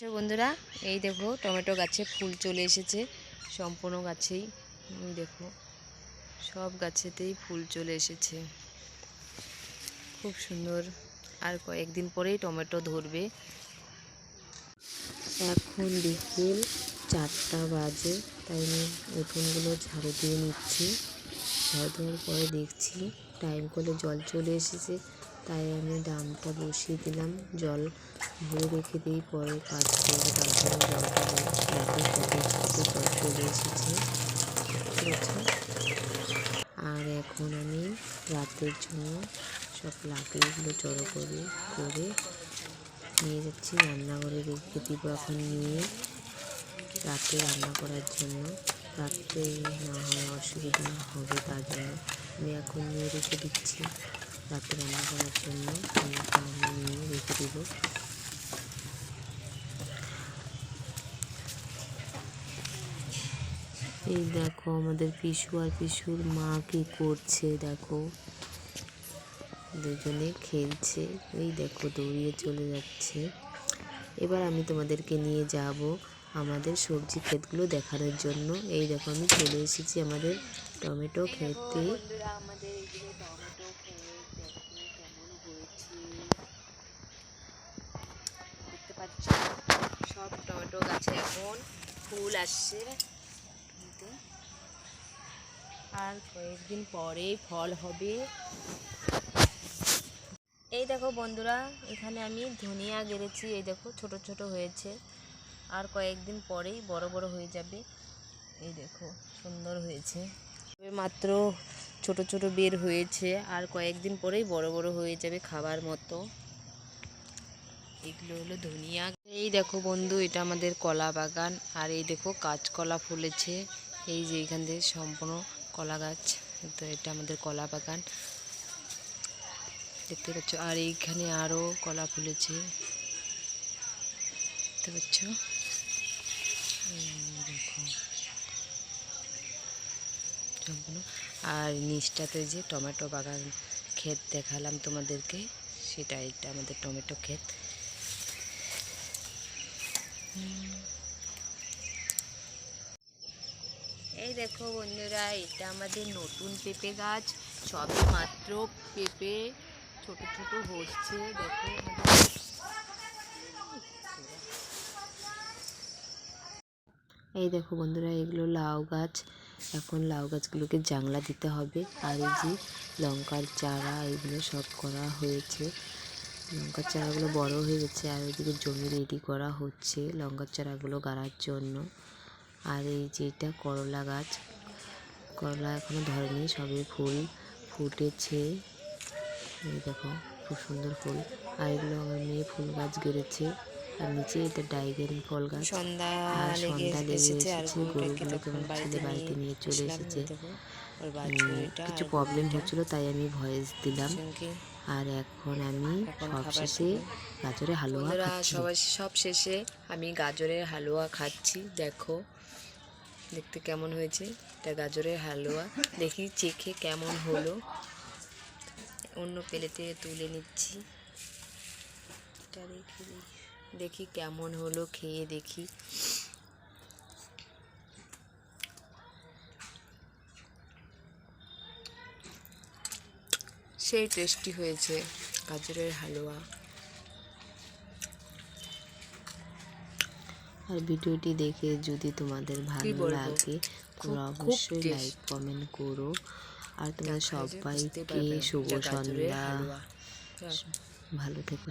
আচ্ছা বন্ধুরা, এই দেখো টমেটো গাছে ফুল চলে এসেছে, সম্পূর্ণ গাছেই। দেখো, সব গাছেতেই ফুল চলে এসেছে। খুব সুন্দর, আর কয়েকদিন পরেই টমেটো ধরবে। এখন বিকেল চারটা বাজে, তাই আমি উঠোনগুলো ঝাড়ু দিয়ে নিচ্ছি। ঝাড়ু দেওয়ার পরে দেখছি টাইম করে জল চলে এসেছে। তাই আমি ডামটা বসিয়ে দিলাম। জল ভরে রেখে দিই, পরে কাজ করব। তার জন্য জলটা জল চলে এসেছে। ঠিক আছে? আর এখন আমি রাতের জন্য সব লাকড়িগুলো জড়ো করে করে নিয়ে যাচ্ছি। রান্নাঘরে রেখে দিব এখন নিয়ে রাতে রান্না করার জন্য। রাতে না হয় অসুবিধা হবে তার জন্য। আমি এখন নিয়ে রেখে দিচ্ছি। রাতে রান্না করার জন্য নিয়ে রেখে দিব। এই দেখো আমাদের পিসু আর পিসুর মা কি করছে দেখো। দুজনে খেলছে, এই দেখো দৌড়িয়ে চলে যাচ্ছে। এবার আমি তোমাদেরকে নিয়ে যাব আমাদের সবজি ক্ষেতগুলো দেখানোর জন্য। এই দেখো আমি চলে এসেছি আমাদের টমেটো খেতে আমাদের এইগুলো টমেটো ক্ষেত দেখো কেমন হয়েছে দেখতে পাচ্ছ সব টমেটো গাছে এখন ফুল আসছে। আর কয়েকদিন পরেই ফল হবে। এই দেখো বন্ধুরা, এখানে আমি ধনিয়া গেড়েছি। এই দেখো, ছোট ছোট হয়েছে। আর কয়েকদিন পরেই বড় বড় হয়ে যাবে। এই দেখো, সুন্দর হয়েছে। মাত্র ছোট ছোট বের হয়েছে। আর কয়েকদিন পরেই বড় বড় হয়ে যাবে খাবার মতো। এগুলো হলো ধনিয়া। এই দেখো বন্ধু, এটা আমাদের কলা বাগান। আর এই দেখো কাঁচকলা ফুলেছে। এই যে এখান থেকে সম্পূর্ণ কলা গাছ, তো এটা আমাদের কলা বাগান। দেখতে পাচ্ছ? আর এইখানে আরও কলা ফুলেছে। দেখতে পাচ্ছ? দেখো। সম্পূর্ণ। আর নিচটাতে যে টমেটো বাগান ক্ষেত দেখালাম তোমাদেরকে, সেটা এটা আমাদের টমেটো ক্ষেত হুম। এই দেখো বন্ধুরা, এটা আমাদের নতুন পেঁপে গাছ। সবে মাত্র পেঁপে ছোট ছোট হচ্ছে, দেখো এই দেখো বন্ধুরা, এগুলো লাউ গাছ। এখন লাউ গাছগুলোকে জাংলা দিতে হবে। আর এই যে লঙ্কার চারা, এগুলো সব করা হয়েছে। লঙ্কার চারাগুলো বড় হয়ে গেছে, আর ওইদিকে জমি রেডি করা হচ্ছে লঙ্কার চারাগুলো গাড়ার জন্য। আর এই যে এটা করলা গাছ করলা এখনও ধরেনি সবে ফুল ফুটেছে। এই দেখো খুব সুন্দর ফুল। আর এগুলো আমার মেয়ে ফুল গাছ গেড়েছে। আর নিচে এটা ডাইগেন ফল গাছ। সন্ধ্যা আর লেগে সন্ধ্যা লেগে এসেছে গরুটাকে গরুগুলোকে ছেলে বাড়িতে নিয়ে চলে এসেছে। কিছু প্রবলেম। হচ্ছিল তাই আমি ভয়েস দিলাম। আর এখন আমি এখন গাজরের হালুয়া খাচ্ছি। সবাই সব শেষে আমি গাজরের হালুয়া খাচ্ছি দেখো। দেখতে কেমন হয়েছে? এটা গাজরের হালুয়া। দেখি চেখে কেমন হলো। অন্য প্লেটে তুলে নিচ্ছি। এটা দিই। দেখি কেমন হলো খেয়ে দেখি। সেই টেস্টি হয়েছে গাজরের হালুয়া। আর ভিডিওটি দেখে যদি তোমাদের ভালো লাগে তোমরা অবশ্যই। লাইক কমেন্ট করো। আর তোমরা সবাইকে শুভ সন্ধ্যা। ভালো থেকো।